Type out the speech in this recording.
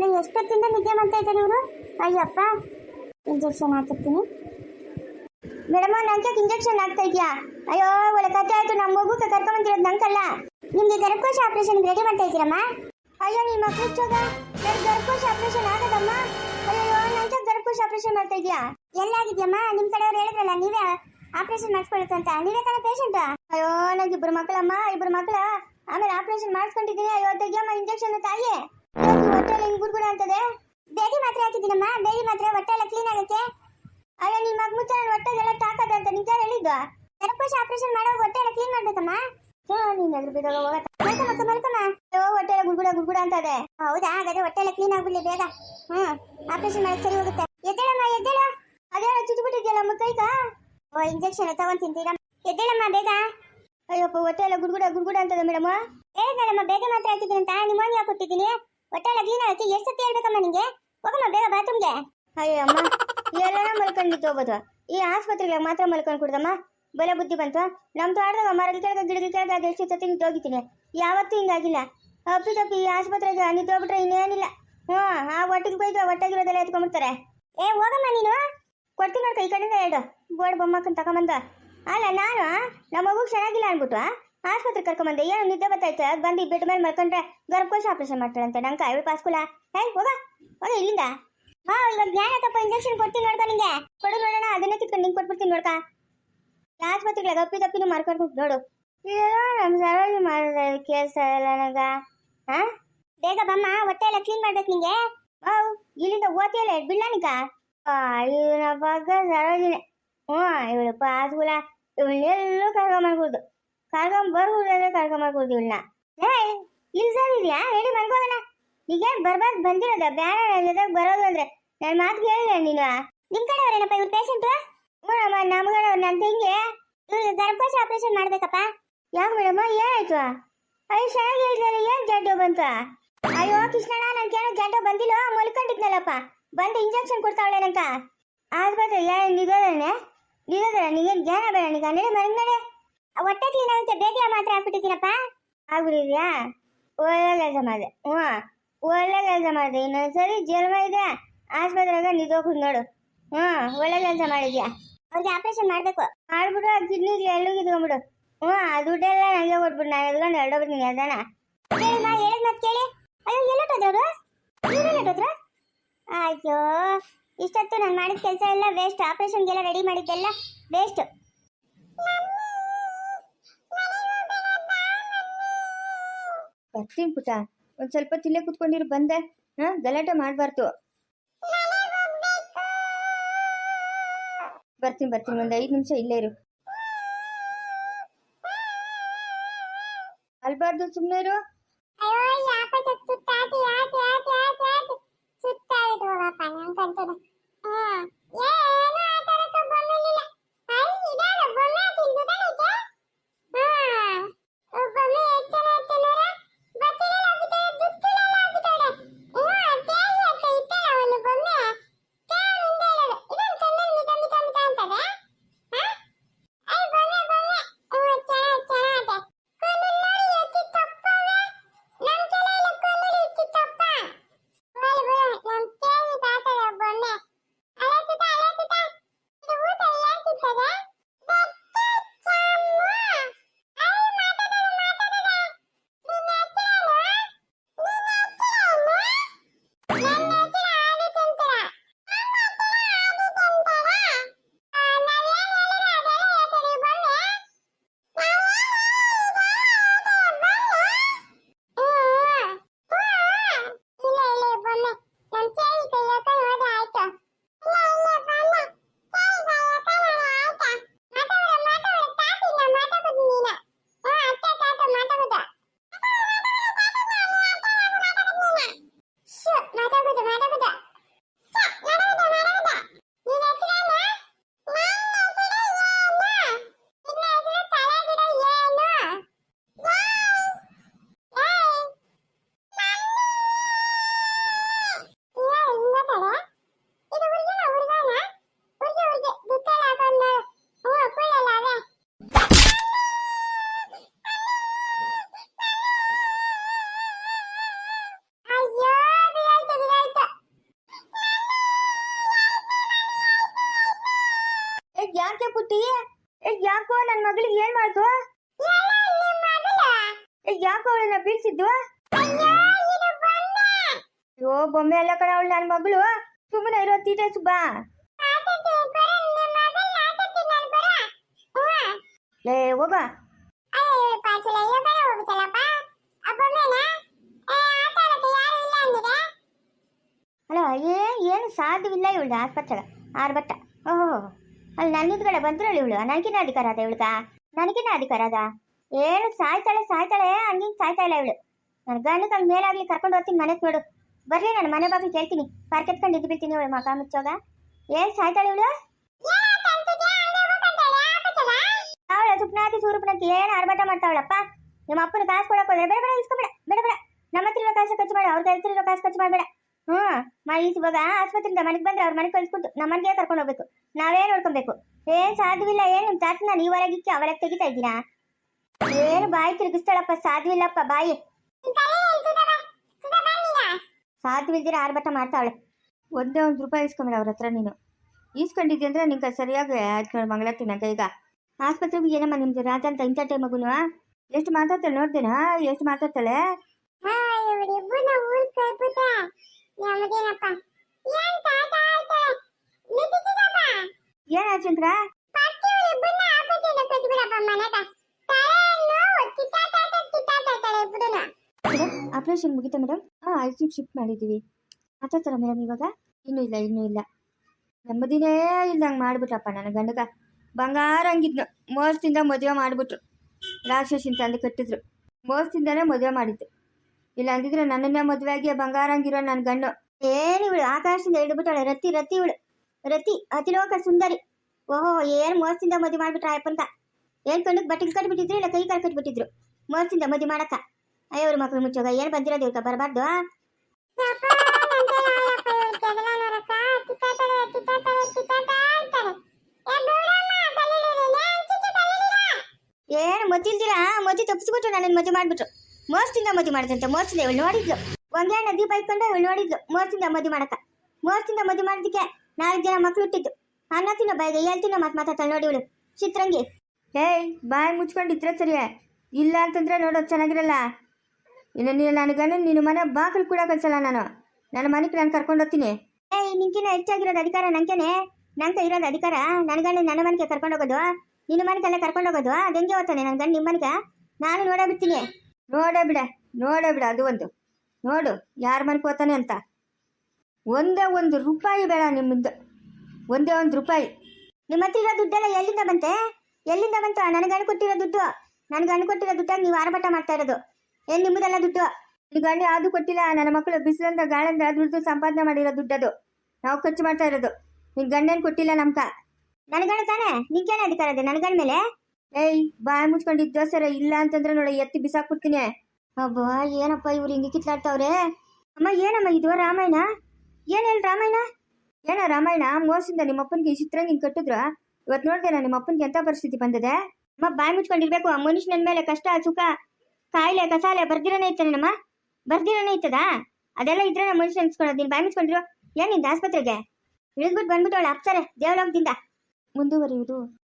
ನಾನು ಎಷ್ಟೊತ್ತಿಂದ ನಿದ್ದೆ ಮಾಡ್ತಾ ಇದ್ದಾರೆ ಇವರು? ಅಯ್ಯಪ್ಪ ಇಂಜೆಕ್ಷನ್ ಹಾಕಿರ್ತೀನಿ. ಮೇಡಮ್ ನಂಗೆ ಇಂಜೆಕ್ಷನ್ ಆಗ್ತಾ ಇದೆಯಾ? ಅಯ್ಯೋ, ಒಳ್ಳೆ ಕತೆ ಆಯ್ತು. ನಮ್ಮ ಮಗು ಕರ್ಕೊಂಬಂದಿರೋದು ನಂಗಲ್ಲ ನಿಮ್ಗೆ ಗರ್ಭಕೋಶ ಆಪರೇಷನ್ ರೆಡಿ ಮಾಡ್ತಾ ಇದ್ದೀರಮ್ಮ? ಅಯ್ಯೋ ನಿಮ್ಮ ಕೂಚೋಗ ಚೋಗ ನನ್ನ ಗರ್ಭಕೋಶ ಆಪರೇಷನ್ ಆಗದಮ್ಮ. ಅಯ್ಯೋ ನಂಗೆ ಗರ್ಭಕೋಶ ಆಪರೇಷನ್ ಮಾಡ್ತಾ ಇದೆಯಾ? ಎಲ್ಲಾಗಿದ್ಯಮ್ಮ ನಿಮ್ಮ ಕಡೆಯವ್ರು ಹೇಳಿದ್ರಲ್ಲ, ನೀವೇ ಆಪರೇಷನ್ ಮಾಡಿಸ್ಕೊಳುತ್ತಂತ ನೀವೇ ತಾನೇ ಪೇಷಂಟ್ ಅಯ್ಯೋ ನಂಗೆ ಇಬ್ರು ಮಕ್ಕಳಮ್ಮ ಇಬ್ಬರು ಮಕ್ಕಳ ಆಮೇಲೆ ಆಪರೇಷನ್ ಮಾಡಿಸ್ಕೊಂಡಿದ್ದೀನಿ. ಅಯ್ಯೋ, ತೆಗಿಯಮ್ಮ ಇಂಜೆಕ್ಷನ್ ತಾಯಿ ಹಿಂಗ್ ಗುಡ್ಗುಡ ಅಂತದೆ? ಬೇದಿ ಮಾತ್ರ ಹಾಕಿದ್ದೀನಮ್ಮ. ಬೇದಿ ಮಾತ್ರ ಹೊಟ್ಟೆ ಎಲ್ಲ ಕ್ಲೀನ್ ಆಗಕ್ಕೆ. ಅಯ್ಯೋ ನಿಮ್ಮ ಮಗ ಮುಚ್ಚ ನನ್ನ ಹೊಟ್ಟೆಗೆಲ್ಲ ಟಾಕದ ಅಂತ ನಿಜ ಹೇಳಿದ್ದು ಗರ್ಭಕೋಶ ಆಪರೇಷನ್ ಮಾಡುವಾಗ ಹೊಟ್ಟೆ ಎಲ್ಲ ಕ್ಲೀನ್ ಮಾಡ್ಬೇಕಮ್ಮ? ಹಾ ನೀನ್ ಅದ್ರ ಬಿದ್ದಾಗ ಹೋಗತ್ತ ಮಲ್ಕಮ್ಮ ಮಲ್ಕಮ್ಮ ಅಯ್ಯೋ ಹೊಟ್ಟೆ ಎಲ್ಲ ಗುಡ್ಗುಡ ಗುಡ್ಗುಡ ಅಂತದೆ. ಹೌದಾ? ಹಾಗಾದ್ರೆ ಹೊಟ್ಟೆ ಎಲ್ಲ ಕ್ಲೀನ್ ಆಗ್ಬಿಡ್ಲಿ ಬೇಗ. ಹ್ಮ್ ಆಪರೇಷನ್ ಮಾಡಿ ಸರಿ ಹೋಗುತ್ತೆ. ಎದ್ದೇಳಮ್ಮ, ಎದ್ದೇಳ. ಅದೇ ಚುಚ್ಚಿಬಿಟ್ಟಿದ್ಯಲ್ಲ ಕೈಗ ಓ ಇಂಜೆಕ್ಷನ್ ತಗೊಂಡ್ ತಿಂತೀರಾ? ಎದ್ದೇಳಮ್ಮ, ಬೇಗ. ಅಯ್ಯಪ್ಪ, ಹೊಟ್ಟೆ ಎಲ್ಲ ಗುಡ್ಗುಡ ಗುಡ್ಗುಡ ಅಂತದೆ ಮೇಡಮ್ ಹೇಳಿದ್ನಲ್ಲಮ್ಮ ಬೇಗ ಮಾತ್ರ ಹಾಕಿದ್ದೀನಿ ಅಂತ ನಿಮೋನಿಯಾ ಕೊಟ್ಟಿದ್ದೀನಿ? ಹೊಟ್ಟೆ ಎಲ್ಲ ಕ್ಲೀನ್ ಆಗಿ ಎಷ್ಟು ಸತಿ ಹೇಳ್ಬೇಕಮ್ಮ ನಿಂಗೆ? ಹೋಗಮ್ಮ ಬೇಗ ಬಾತ್ರೂಮ್ಗೆ ಅಯ್ಯಮ್ಮ ಎಲ್ಲಾರ ಮಲ್ಕೊಂಡಿದ್ದು ಹೋಗೋದು. ಈ ಆಸ್ಪತ್ರೆಗಳಿಗೆ ಮಾತ್ರ ಮಲ್ಕೊಂಡು ಕುಡ್ದಮ್ಮ? ಬಲ ಬುದ್ಧಿ ಬಂತು? ನಮ್ಮ ತೋಟದಾಗ ಮರಗಳ ಕೆಳಗೆ ಗಿಡಗಳ ಕೆಳಗೆ ಎಷ್ಟು ಸತಿ ನಿಂತು ಹೋಗಿದ್ದೀನಿ. ಯಾವತ್ತೂ ಹಿಂಗಾಗಿಲ್ಲ. ಅಪ್ಪಿ ತಪ್ಪಿ ಈ ಆಸ್ಪತ್ರೆಗೆ ನಿಂತು ಹೋಗ್ಬಿಟ್ರೆ ಇನ್ನೇನಿಲ್ಲ. ಹ್ಞೂ ಆ ಹೊಟ್ಟೆಗೆ ಬೈದು ಹೊಟ್ಟೆಗಿರೋದೆಲ್ಲ ಎತ್ಕೊಂಡ್ಬಿಡ್ತಾರೆ. ಏ ಹೋಗಮ್ಮ ನೀನು? ಕೊಡ್ತೀನಿ ನೋಡ್ಕ ಈ ಕಡೆಯಿಂದ ಎರಡು. ಬೋರ್ಡ್ ಬೊಮ್ಮಕ್ಕನ್ ತಗೊಂಬಂದು. ಅಲ್ಲ ನಾನು ನಮ್ಮ ಮಗು ಚೆನ್ನಾಗಿಲ್ಲ ಅನ್ಬಿಟ್ಟು ಆಸ್ಪತ್ರೆ ಕರ್ಕೊಂಬಂದೆ, ಏನು ನಿದ್ದೆ ಬರ್ತೈತೆ ಅದು ಬಂದು ಬೆಡ್ ಮೇಲೆ ಮಲ್ಕೊಂಡ್ರೆ ಗರ್ಭಕೋಶ ಆಪರೇಷನ್ ಮಾಡ್ತಾಳಂತೆ. ನಂಗೆ ಕಾಯಿ ಪಾಸ್ಕುಲ ಹೇ ಹೋಗ. ಹೋಗ ಇಲ್ಲಿಂದ. ಹಾ ಇವಾಗ ಜ್ಞಾನ ತಪ್ಪ ಇಂಜೆಕ್ಷನ್ ಕೊಡ್ತೀನಿ ನೋಡ್ಕ ನಿಂಗೆ. ಕೊಡು ನೋಡೋಣ, ಅದನ್ನೇ ಕಿತ್ಕೊಂಡು ನಿಂಗೆ ಕೊಟ್ಬಿಡ್ತೀನಿ ನೋಡ್ಕ. ಆಸ್ಪತ್ರೆಗಳ ಅಪ್ಪಿ ತಪ್ಪಿನ ಮಾರ್ಕೊಂಡು ನೋಡು. ನಮ್ಮ ಸರೋಜಿ ಮಾಡಿದ್ರೆ ಕೆಲಸ ಇಲ್ಲ ನನಗ ಹಾ ಬೇಗ ಬಮ್ಮ, ಹೊಟ್ಟೆ ಎಲ್ಲ ಕ್ಲೀನ್ ಮಾಡ್ಬೇಕು ನಿಂಗೆ. ಓ ಇಲ್ಲಿಂದ ಓತಿಯಲ್ಲ ನಿಕ ಇವನ ಬಗ್ಗೆ ಸರೋಜಿನಿ ಹ್ಞೂ ಇವಳು ಪಾಸ್ಗುಲ ಇವಳನ್ನೆಲ್ಲೂ ಕರ್ಕೊಂಬರ್ಬೋದು ಕರ್ಕೊಂಬರ್ಬೋದಂದ್ರೆ ಕರ್ಕೊಂಬರ್ಬೋದು ಇವಳನ್ನ ಏ ಇಲ್ಲಿ ಸರ್ ಇದೆಯಾ? ರೆಡಿ ಮಾಡ್ಕೋದಣ್ಣ ಈಗೇನು ಬರ್ಬಾರ್ದು ಬಂದಿರೋದ ಬೇಡ ನನ್ ಜೊತೆಗೆ ಬರೋದು ಅಂದ್ರೆ ನನ್ನ ಮಾತು ಕೇಳಿಲ್ಲ ನೀನು. ನಿಮ್ ಕಡೆ ಅವರೇನಪ್ಪ ಇವ್ರು ಪೇಷಂಟು ಹ್ಞೂ ನಮ್ಮ ನಮ್ಗಡೆ ನನ್ನ ತಂಗಿ. ಇವ್ರಿಗೆ ಗರ್ಭಕೋಶ ಆಪರೇಷನ್ ಮಾಡ್ಬೇಕಪ್ಪ. ಯಾಕೆ ಮೇಡಮ್ ಏನಾಯ್ತು? ಅಯ್ಯೋ, ಚೆನ್ನಾಗಿ ಹೇಳಿದ್ರಲ್ಲ ಏನು ಜಡ್ಡು ಬಂತು? ಅಯ್ಯೋ, ಕೃಷ್ಣಣ್ಣ ನನ್ಗೇನೋ ಜಡ್ಡು ಬಂದಿಲ್ಲ? ಮಲ್ಕೊಂಡಿದ್ನಲ್ಲಪ್ಪ. ಬಂದು ಇಂಜೆಕ್ಷನ್ ಕೊಡ್ತಾವಳೇನಂತ? ಆಸ್ಪತ್ರೆ ಏನು ನಿಗೋದನೆ ನಿಗೋದರ ನೀಗೇನು ಜ್ಞಾನ ಬೇಡ ನೀಗ ನಡೆ ನಡೆ. ಹೊಟ್ಟೆ ಕ್ಲೀನ್ ಆಗುತ್ತೆ, ಬೇಗ ಮಾತ್ರ ಹಾಕ್ಬಿಟ್ಟಿದ್ದೀನಪ್ಪ. ಆಗ್ಬಿಟ್ಟಿದ್ಯಾ? ಒಳ್ಳೆ ಕೆಲಸ ಮಾಡಿದೆ ಹ್ಞೂ, ಒಳ್ಳೆ ಕೆಲಸ ಮಾಡಿದೆ. ಇನ್ನೊಂದ್ಸರಿ ಜನ್ಮ ಇದೆ ಆಸ್ಪತ್ರೆಗೆ ನಿಂತೋಗ್ಬಿಟ್ಟು ನೋಡು. ಹ್ಞೂ, ಒಳ್ಳೆ ಕೆಲಸ ಮಾಡಿದ್ಯಾ? ಅವ್ರಿಗೆ ಆಪರೇಷನ್ ಮಾಡಬೇಕು. ಮಾಡ್ಬಿಟ್ಟು ಆ ಕಿಡ್ನಿ ಎಲ್ಲಿಗೆ ಇದ್ಕೊಂಬಿಡು ಹ್ಞೂ, ಆ ದುಡ್ಡೆಲ್ಲ ನನಗೆ ಕೊಟ್ಬಿಟ್ಟು ನಾನು ಎದ್ಕೊಂಡು ಎರಡು ಬರ್ತೀನಿ ಅದನ್ನ ಕೇಳಿ ನಾ ಹೇಳಿದ ಮತ್ತೆ ಕೇಳಿ. ಅಯ್ಯೋ ಎಲ್ಲೋಟೋದವ್ರು ಎಲ್ಲೋಟೋದ್ರು ಅಯ್ಯೋ, ಇಷ್ಟೊತ್ತು ನಾನು ಮಾಡಿದ ಕೆಲಸ ಎಲ್ಲ ವೇಸ್ಟ್ ಆಪರೇಷನ್ಗೆಲ್ಲ ರೆಡಿ ಮಾಡಿದ್ದೆಲ್ಲ ವೇಸ್ಟ್ ಬರ್ತೀನಿ ಪುಟ ಒಂದು ಸ್ವಲ್ಪ ತಿಲ್ಲೇ ಕುತ್ಕೊಂಡಿರು ಬಂದೆ. ಹಾಂ, ಗಲಾಟೆ ಮಾಡಬಾರ್ದು. ಬರ್ತೀನಿ ಬರ್ತೀನಿ. ಒಂದು ಐದು ನಿಮಿಷ ಇಲ್ಲೇ ಇರು. ಅಲ್ಬಾರ್ದು ಸುಮ್ಮನೆ ಇರು. ಪುಟ್ಟಿ ಯಾಕೋ ನನ್ನ ಮಗಳಿಗೆ ಏನ್ ಮಾಡ್ದು ಯಾಕೋ ಅವಳನ್ನ ಬೀಳ್ಸಿದ್ದು ಅಯ್ಯೋ, ಬೊಮ್ಮೆ ಎಲ್ಲ ಕಡೆ ಅವಳು ನನ್ನ ಮಗಳು. ಸುಮ್ಮನೆ ಇರೋ ತೀಟೆ ಸುಬ್ಬ. ಲೇ, ಹೋಗ. ಅಲ್ಲ, ಏ, ಏನು ಸಾಧ್ಯವಿಲ್ಲ ಇವಳು ಆಸ್ಪತ್ರೆಗೆ. ಆರ್ಭಟ ಓಹೋ. ಅಲ್ಲಿ ನನ್ನಿದ್ಗಳ ಬಂದ್ರಳು ಇವಳು. ನನಗಿನ ಅಧಿಕಾರ ಅದ ಇವಳ್ಗ? ನನಗಿನ ಅಧಿಕಾರ ಅದ? ಏನು ಸಾಯ್ತಾಳೆ ಸಾಯ್ತಾಳೆ? ಹಂಗಿಂಗ್ ಸಾಯ್ತಾ ಇಲ್ಲ ಇವಳು. ನನ್ನ ಗಂಡಕ್ಕೆ ಅಲ್ಲಿ ಮೇಲಾಗ್ಲಿ ಕರ್ಕೊಂಡು ಹೋಗ್ತೀನಿ ಮನೆಗೆ ನೋಡು. ಬರ್ರಿ, ನಾನು ಮನೆ ಬಾಗಿಲು ಕೇಳ್ತೀನಿ ಪಾರ್ಕ್ ಎತ್ಕೊಂಡು ಇದ್ದು ಬಿಡ್ತೀನಿ ಇವಳು ಮಕ ಮುಚ್ಚೋಗ. ಏನು ಸಾಯ್ತಾಳೆ ಇವಳು? ಅವಳ ಸುಪ್ನಾತಿ ಸೂರುಪ್ನಾತಿ ಏನು ಆರ್ಭಟ ಮಾಡ್ತಾವಳಪ್ಪ? ನಿಮ್ಮ ಅಪ್ಪನ ಕಾಸು ಕೊಡಕ್ಕೆ ಹೋದ್ರೆ ಬೇಡ ಬೇಡ, ಇಸ್ಕೊಬೇಡ, ಬೇಡ ಬೇಡ. ನಮ್ಮ ಹತ್ರ ಕಾಸು ಖರ್ಚು ಮಾಡು, ಅವ್ರ ಹತ್ರ ಕಾಸು ಖರ್ಚು ಮಾಡಬೇಡ. ಹ್ಞೂ ಮಾಡಿ ಇವಾಗ ಆಸ್ಪತ್ರೆಯಿಂದ ಮನೆಗೆ ಬಂದ್ರೆ ಅವ್ರ ಮನೆಗೆ ಕಳಿಸ್ಕೊಟ್ಟು ನಮ್ಮ ಮನೆಗೆ ಕರ್ಕೊಂಡು ಹೋಗ್ಬೇಕು. ನಾವೇ ನೋಡ್ಕೊಬೇಕು. ಏನ್ ಸಾಧ್ಯವಿಲ್ಲ, ಏನು ನಿಮ್ ತಾತನ ನೀವು ಹೊರಗಿಕ್ಕಿ ಅವರಾಗ ತೆಗಿತಾ ಇದ್ದೀರಾ? ಏನು ಬಾಯಿ ತಿರುಗಿಸ್ತಾಳಪ್ಪ ಸಾಧುವಿಲ್ಲಪ್ಪ ಬಾಯಿ. ಸಾಧ್ಯವಿಲ್ದಿರ ಆರ್ಭಟ ಮಾಡ್ತಾವಳೆ. ಒಂದೇ ಒಂದು ರೂಪಾಯಿ ಇಸ್ಕೊಂಬೇಡ ಅವ್ರ ಹತ್ರ ನೀನು. ಈಸ್ಕೊಂಡಿದ್ದೆ ಅಂದ್ರೆ ನಿಂಗೆ ಸರಿಯಾಗಿ ಆಯ್ಕೊಂಡು ಮಂಗಳ ತಿನ್ನಕ ಈಗ. ಆಸ್ಪತ್ರೆಗೆ ಏನಮ್ಮ ನಿಮ್ದು? ರಾಜ ಅಂತ ಇಂಥ ಟೈಮ್ ಮಗುನು? ಎಷ್ಟು ಮಾತಾಡ್ತಾಳೆ ನೋಡ್ದೇನಾ ಎಷ್ಟು ಮಾತಾಡ್ತಾಳೆ? ಏನ್ ಆಚಂದ್ರ ಆಪರೇಷನ್ ಮುಗಿತಾ ಮೇಡಮ್ ಹಾಂ ಐ ಸಿ ಶಿಫ್ಟ್ ಮಾಡಿದ್ದೀವಿ. ಮಾತಾಡ್ತಾರ ಮೇಡಮ್ ಇವಾಗ? ಇನ್ನೂ ಇಲ್ಲ ಇನ್ನೂ ಇಲ್ಲ. ನೆಮ್ಮದಿನೇ ಇಲ್ದಂಗೆ ಮಾಡ್ಬಿಟ್ರಪ್ಪ ನನ್ನ ಗಂಡಗ. ಬಂಗಾರ ಹಂಗಿದ್ನು ಮೋಸದಿಂದ ಮದುವೆ ಮಾಡಿಬಿಟ್ರು. ರಾಕ್ಷಸಿನ ತಂದು ಕಟ್ಟಿದ್ರು. ಮೋಸದಿಂದನೇ ಮದುವೆ ಮಾಡಿದ್ದು. ಇಲ್ಲ ಅಂದಿದ್ರೆ ನನ್ನನ್ನೇ ಮದುವೆ ಆಗಿ ಬಂಗಾರ ಹಂಗಿರೋ ನನ್ನ ಗಂಡು. ಏನು ಇವಳು? ಆಕಾಶದಿಂದ ಹಿಡಿದ್ಬಿಟ್ಟಾಳೆ. ರತಿ ರತಿ ಇವಳು. ರತಿ ಅತಿಲೋಕ ಸುಂದರಿ. ಓಹೋ, ಏನು ಮೋಸದಿಂದ ಮದುವೆ ಮಾಡ್ಬಿಟ್ರ ಅಯ್ಯಪ್ಪಂತ ಏನ್ ಕಣ್ಣಿಗೆ ಬಟ್ಟೆ ಕಟ್ಬಿಟ್ಟಿದ್ರು ಇಲ್ಲ ಕೈ ಕಾಲು ಕಟ್ಬಿಟ್ಟಿದ್ರು? ಮೋಸದಿಂದ ಮದುವೆ ಮಾಡಕ್ಕ. ಅಯ್ಯವ್ರ ಮಕ್ಳು ಮುಚ್ಚೋಗ, ಏನು ಬಂದಿರೋದು ಇವಕ್ಕ ಬರಬಾರ್ದು ಏನು ಮತ್ತಿಲ್ದಿರ ಮತಿ ತಪ್ಪಿಸ್ಬಿಟ್ರು ನನ್ನ ಮದುವೆ ಮಾಡ್ಬಿಟ್ರು. ಮೋಸದಿಂದ ಮದುವೆ ಮಾಡಿದಂತೆ ಮೋಸದಿಂದ ಇವಳು ನೋಡಿದ್ಲು. ಒಂದೇ ನದಿ ಇಟ್ಕೊಂಡು ಇವಳು ನೋಡಿದ್ಲು, ಮೋಸದಿಂದ ಮದುವೆ ಮಾಡಕ್ಕ. ಮೋಸದಿಂದ ಮದುವೆ ಮಾಡೋದಕ್ಕೆ ನಾಲ್ಕು ಜನ ಮಕ್ಳು ಹುಟ್ಟಿದ್ದು. ಅನ್ನ ತಿನ್ನೋ ಬಾಯಿಗೆ ಏಳ್ ತಿನ್ನೋ ಮಾತು ಮಾತಾಡ್ತಾಳೆ ನೋಡಿ ಇವಳು. ಚಿತ್ರಂಗಿ. ಏಯ್ ಬಾಯಿ ಮುಚ್ಕೊಂಡಿದ್ರೆ ಸರಿಯಾ ಇಲ್ಲ ಅಂತಂದ್ರೆ ನೋಡೋದು ಚೆನ್ನಾಗಿರಲ್ಲ. ಇನ್ನು ನೀನು ನನ್ನ ಗಂಡನ ನಿನ್ನ ಮನೆ ಬಾಗಿಲು ಕೂಡ ಕಳ್ಸಲ್ಲ ನಾನು. ನನ್ನ ಮನೆಗೆ ನಾನು ಕರ್ಕೊಂಡು ಹೋಗ್ತೀನಿ. ಏಯ್ ನಿನ್ಕಿನ್ನ ಹೆಚ್ಚಾಗಿರೋದು ಅಧಿಕಾರ ನಂಗೆನೆ? ನಂಗೆ ಇರೋದು ಅಧಿಕಾರ? ನನ್ನ ಗಂಡ ನನ್ನ ಮನೆಗೆ ಕರ್ಕೊಂಡು ಹೋಗೋದು? ನಿನ್ನ ಮನೆಗೆಲ್ಲ ಕರ್ಕೊಂಡು ಹೋಗೋದು? ಅದು ಹೆಂಗೆ ಹೋಗ್ತಾನೆ ನನ್ನ ಗಂಡ ನಿಮ್ಮ ಮನೆಗೆ? ನಾನು ನೋಡೇ ಬಿಡ್ತೀನಿ. ನೋಡೇ ಬಿಡ ನೋಡೋ ಬಿಡ ಅದು ಒಂದು. ನೋಡು ಯಾರ ಮನೆಗೆ ಓದ್ತಾನೆ ಅಂತ. ಒಂದೇ ಒಂದು ರೂಪಾಯಿ ಬೇಡ ನಿಮ್ಮಿಂದ. ಒಂದೇ ಒಂದು ರೂಪಾಯಿ. ನಿಮ್ಮ ಹತ್ತಿರ ಇರೋ ದುಡ್ಡೆಲ್ಲ ಎಲ್ಲಿಂದ ಬಂತೆ? ಎಲ್ಲಿಂದ ಬಂತು? ನನಗೆ ಹಣ ಕೊಟ್ಟಿರೋ ದುಡ್ಡು. ನನಗೆ ಗಂಡು ಕೊಟ್ಟಿರೋ ದುಡ್ಡಾಗಿ ನೀವು ಆರ್ಭಟ ಮಾಡ್ತಾ ಇರೋದು. ಏನು ನಿಮ್ಮದೆಲ್ಲ ದುಡ್ಡು? ನಿಮ್ಮ ಗಂಡ ಯಾವುದು ಕೊಟ್ಟಿಲ್ಲ. ನನ್ನ ಮಕ್ಕಳು ಬಿಸಿಲಂದ ಗಾಳಂದ ದುಡ್ಡು ಸಂಪಾದನೆ ಮಾಡಿರೋ ದುಡ್ಡದು ನಾವು ಖರ್ಚು ಮಾಡ್ತಾ ಇರೋದು. ನಿನ್ನ ಗಂಡೇನು ಕೊಟ್ಟಿಲ್ಲ ನಮ್ಕ. ನನಗಣ ತಾನೆ. ನಿಂಗೇನು ಅಧಿಕಾರ ಇದೆ. ನನ್ನ ಗಂಡ ಮೇಲೆ ಏಯ್ ಬಾಯ್ ಮುಚ್ಕೊಂಡಿದ್ದ ಸರ ಇಲ್ಲ ಅಂತಂದ್ರೆ ನೋಡಿ ಎತ್ತಿ ಬಿಸಾಕ್ಬಿಡ್ತೀನಿ ಅಬ್ಬಾ ಏನಪ್ಪ ಇವ್ರು ಹಿಂಗೆ ಕಿತ್ಲಾಡ್ತಾವ್ರೆ? ಅಮ್ಮ ಏನಮ್ಮ ಇದು? ರಾಮಾಯಣ? ಏನು ರಾಮಾಯಣ? ಏನ ರಾಮಾಯಣ ಮೋಸದಿಂದ ನಿಮ್ಮ ಅಪ್ಪನಿಗೆ ಚಿತ್ರಂಗಿನ ಕಟ್ಟಿದ್ರ. ಇವತ್ತು ನೋಡ್ದೆ ನಿಮ್ಮ ಅಪ್ಪನಿಗೆ ಎಂಥ ಪರಿಸ್ಥಿತಿ ಬಂದದೆ? ಅಮ್ಮ ಬಾಯಿ ಮುಚ್ಕೊಂಡಿರ್ಬೇಕು, ಆ ಮನುಷ್ಯನ ಮೇಲೆ ಕಷ್ಟ, ಸುಖ, ಕಾಯಿಲೆ, ಕಸಾಲೆ, ಬರ್ದಿರನೇ ಇತ್ತಾನೆ ನಮ್ಮ. ಬರ್ದಿರನೇ ಇತ್ತದ ಅದೆಲ್ಲ ಇದ್ರೆ ನಮ್ಮ ಮನುಷ್ಯ ಅನ್ಸ್ಕೊಳ್ಳೋದು ನೀನು ಬಾಯಿ ಮುಚ್ಕೊಂಡಿರೋ. ಏನಿಂದ ಆಸ್ಪತ್ರೆಗೆ? ಇಳಿದ್ಬಿಟ್ಟು ಬಂದ್ಬಿಟ್ಟು ಅವಳು ಅಪ್ಸರೆ ದೇವಲೋಕದಿಂದ ಮುಂದುವರಿಯುವುದು.